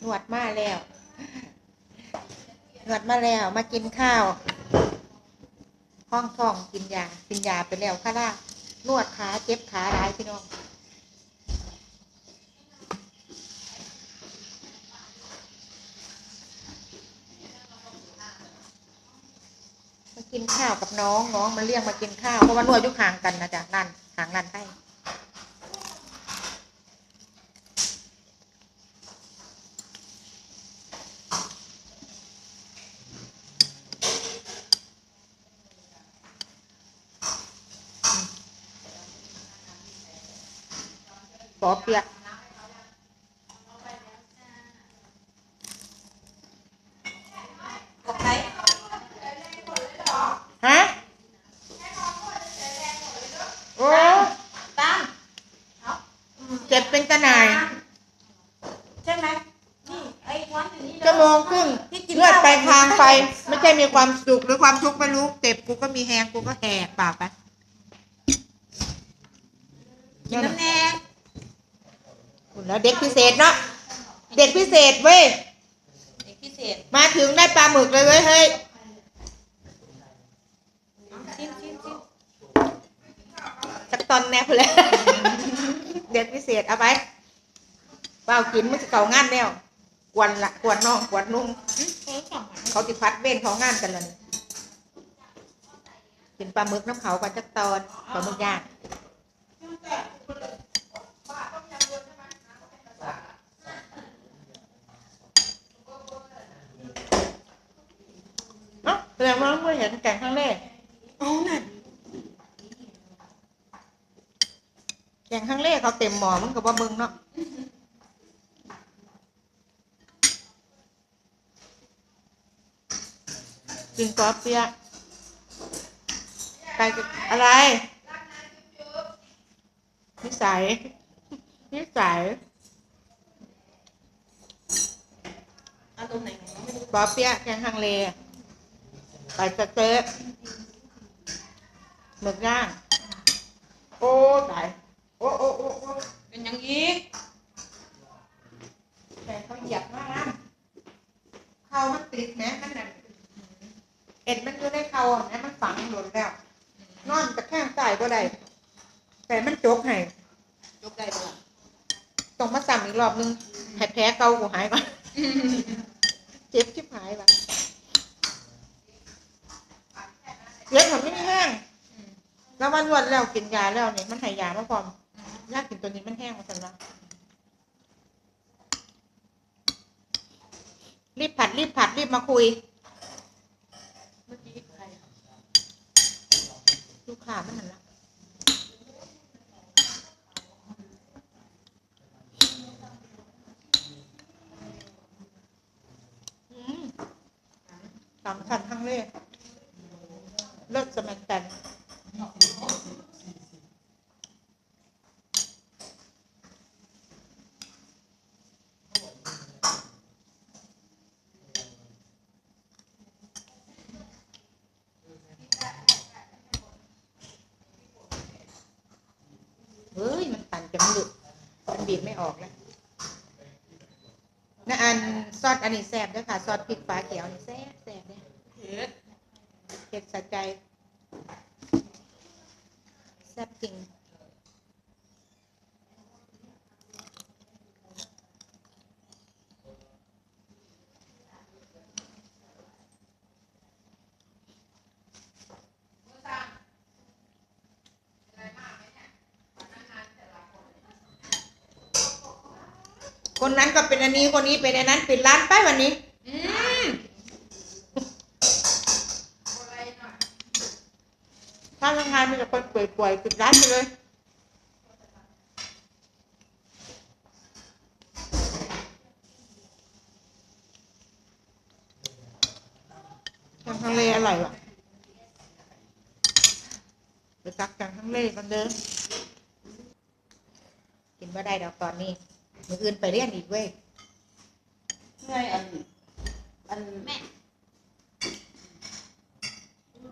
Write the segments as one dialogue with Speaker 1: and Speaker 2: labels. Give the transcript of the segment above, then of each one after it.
Speaker 1: หนวดมาแล้วหนวดมาแล้วมากินข้าว ห้องท้องกินยากินยาไปแล้วค่ะล่านวดขาเจ็บขาร้ายพี่น้องมากินข้าวกับน้องน้องมันเรียกมากินข้าวเพราะว่านวดยุคห่างกันนะจ๊ะนั่นห่างนั่นให้ อเปียกฮะโอ้
Speaker 2: ตั้ง
Speaker 1: เจ็บเป็นตะหนาย
Speaker 2: ใช่ไหมนี่ไอ้วันอยู่นี่
Speaker 1: ชั่วโมงครึ่งเลือดไปทางไป ไม่ใช่มีความสุขหรือความทุกข์ไม่รู้เจ็บกูก็มีแหงกูก็แหกปากไป
Speaker 2: กินน้ำแน่
Speaker 1: คุณแล้วเด็กพิเศษเนาะเด็กพิเศษเว้ย
Speaker 2: เด็กพิเศษ
Speaker 1: มาถึงได้ปลาหมึกเลยเว้ยเฮ้ย
Speaker 2: ชิมชิมชิม
Speaker 1: สักตอนแน่พอแล้วเด็กพิเศษเอาไปเปล่ากินมันจะเก่างานแล้วกวนละกวนน้องกวนนุ่ง
Speaker 2: เขา
Speaker 1: ติพัดเว้นเขางานกันเลยกินปลาหมึกน้ำเขากันจักตอนปลาหมึกย่างเนาะ แสดงว่าเมื่อเห็นแกงครั้งแรก
Speaker 2: เอาน่ะ
Speaker 1: แกงครั้งแรกเขาเต็มหม้อมันก็บ่เบิ่งเนาะกินกอเปียะไก่กับอะไรนิสัยนิสัย
Speaker 2: เอาตรงไหนของไม่รู้
Speaker 1: กอเปียะแกงฮังเล ไก่สะเต๊ะหมึกย่าง โอ้ตายโอ้โอ้โอ้โอ้
Speaker 2: เป็นอยังอีก
Speaker 1: แต่เขาเหยียบมากนะเขามันติดแม้มันนั่นเอ็ดมันอยู่ในเขาอะนะมันฝังหล่นแล้ว นอนตะแคงใต้ก็ได้ แต่มันจกให้
Speaker 2: ยกได้ปะล่ะ
Speaker 1: ต้องมาซ้ำอีกรอบนึงให้แผลเก่ากูหายก่อน เจ็บชิบหายว่ะเจ็บมันไม่ได้แห้งแล้ววันวันแล้วกินยาแล้วเนี่ยมันหายยามาพร้อมยากินตัวนี้มันแห้งมาสันละรีบผัดรีบผัดรีบมาคุย
Speaker 2: เมื่อกี้ใคร
Speaker 1: ลูกค้ามันนั่นละอืมสามชั้นทั้งเล่ เลิศสมัยแต่เฮ้ย มันตันจะมันหลุดมันบีบไม่ออกแล้วนะอันซอสอันนี้แซ่บด้วยค่ะ ซอสพริกฟ้าเขียวนี่แซ่บแซ่บเนี่ย
Speaker 2: ผ็ด
Speaker 1: เผ็ดสะใจ แซ่บจริงคนนั้นก็เป็นอันนี้คนนี้เป็นอันนั้นปิดร้านไปวันนี้าทำงานมีแต่คนป่วยๆปิดร้านไปเลยแกงทะเลอร่อยว่ะไปตักแกงทะเลกันเด้อกินไม่ได้ดอกตอนนี้มืออื่นไปเรียนอีกเว้ย
Speaker 2: ไงอันอันแม่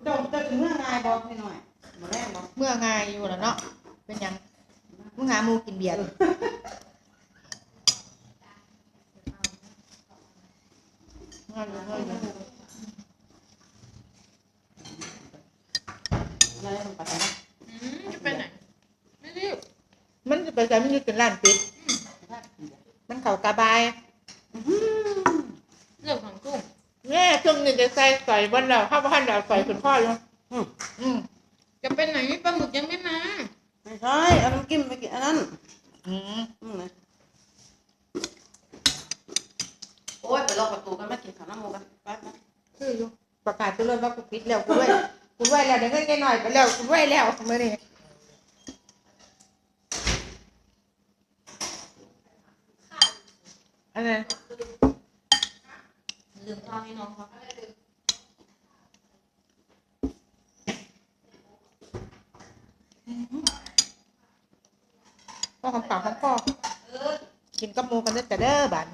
Speaker 3: ดมจะถึงเมื่องายบอกให้หน่อย มาแรกบอก
Speaker 1: เมื่อไงายอยู่แล้วเนาะเป็นหยังมึงหาหมูกินเบียร์ดิงานอยู่งานอยู่
Speaker 3: อะไรมันไปไหน
Speaker 2: อืมจะไปไหนไม่รีบ
Speaker 1: มันจะไปใส่มันอยู่เป็นร้านปิด มันเข่ากาบาย
Speaker 2: เรื่องของกุ้ง
Speaker 1: แม่ช่วงนี้จะใส่ใส่วันแล้วข้าวพันแล้วใส่คุณพ่ออยู่อืม
Speaker 2: จะไปไหนปลาหมึกยังไม่มา
Speaker 3: ไม่ใช่เอาน้ำจิ้มไปกินอันนั้น
Speaker 1: อืม
Speaker 3: อืมนะโอ๊ยไปล็อกประตูกันมากินข้าวน้ำมูกันไปไป
Speaker 1: คืออยู่ประกาศตัวเลยว่ากูปิดแล้วกูไว้กูไว้แล้วเดี๋ยวเงินแกหน่อยไปแล้วกูไว้แล้วมื่อนี้อันนั้น
Speaker 2: ลืมทองให้น้องเขา
Speaker 1: พ่อของปากของพ่อกินกับหมูกันเด้อแต่เด้อบาด